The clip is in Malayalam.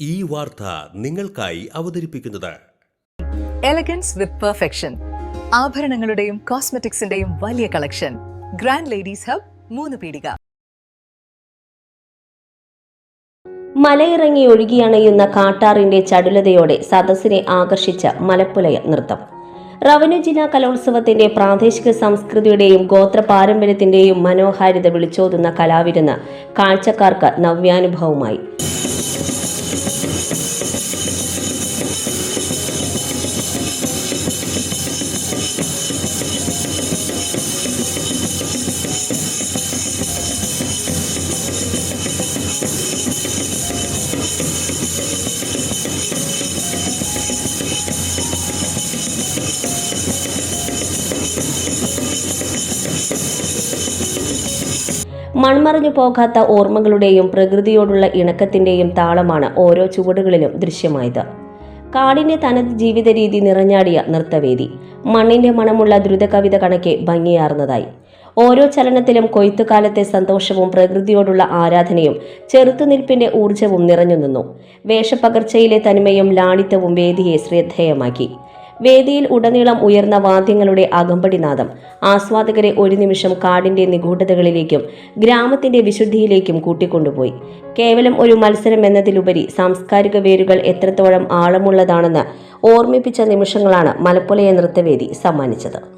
ഈ വാർത്ത നിങ്ങൾക്കായി അവതരിപ്പിക്കുന്നത്. എലഗൻസ് വിത്ത് പെർഫെക്ഷൻ ആഭരണങ്ങളുടെയും കോസ്മെറ്റിക്സിന്റെയും വലിയ കളക്ഷൻ ഗ്രാൻഡ് ലേഡീസ് ഹബ് മൂന്ന് പീടിക. മലയിറങ്ങി ഒഴുകിയണയുന്ന കാട്ടാറിന്റെ ചടുലതയോടെ സദസ്സിനെ ആകർഷിച്ച മലപ്പുലയ നൃത്തം. റവന്യൂ ജില്ലാ കലോത്സവത്തിന്റെ പ്രാദേശിക സംസ്കൃതിയുടെയും ഗോത്ര പാരമ്പര്യത്തിന്റെയും മനോഹാരിത വിളിച്ചോതുന്ന കലാവിരുന്ന് കാഴ്ചക്കാർക്ക് നവ്യാനുഭവമായി. മൺമറഞ്ഞു പോകാത്ത ഓർമ്മകളുടെയും പ്രകൃതിയോടുള്ള ഇണക്കത്തിന്റെയും താളമാണ് ഓരോ ചുവടുകളിലും ദൃശ്യമായത്. കാടിന്റെ തനത് ജീവിത രീതി നിറഞ്ഞാടിയ നൃത്തവേദി മണ്ണിന്റെ മണമുള്ള ദ്രുതകവിത കണക്കെ ഭംഗിയാർന്നതായി. ഓരോ ചലനത്തിലും കൊയ്ത്തുകാലത്തെ സന്തോഷവും പ്രകൃതിയോടുള്ള ആരാധനയും ചെറുത്തുനിൽപ്പിന്റെ ഊർജവും നിറഞ്ഞു നിന്നു. വേഷപ്പകർച്ചയിലെ തനിമയും ലാളിത്യവും വേദിയെ ശ്രദ്ധേയമാക്കി. വേദിയിൽ ഉടനീളം ഉയർന്ന വാദ്യങ്ങളുടെ അകമ്പടിനാദം ആസ്വാദകരെ ഒരു നിമിഷം കാടിന്റെ നിഗൂഢതകളിലേക്കും ഗ്രാമത്തിന്റെ വിശുദ്ധിയിലേക്കും കൂട്ടിക്കൊണ്ടുപോയി. കേവലം ഒരു മത്സരം എന്നതിലുപരി സാംസ്കാരിക വേരുകൾ എത്രത്തോളം ആഴമുള്ളതാണെന്ന് ഓർമ്മിപ്പിച്ച നിമിഷങ്ങളാണ് മലപ്പുലയ നൃത്തവേദി സമ്മാനിച്ചത്.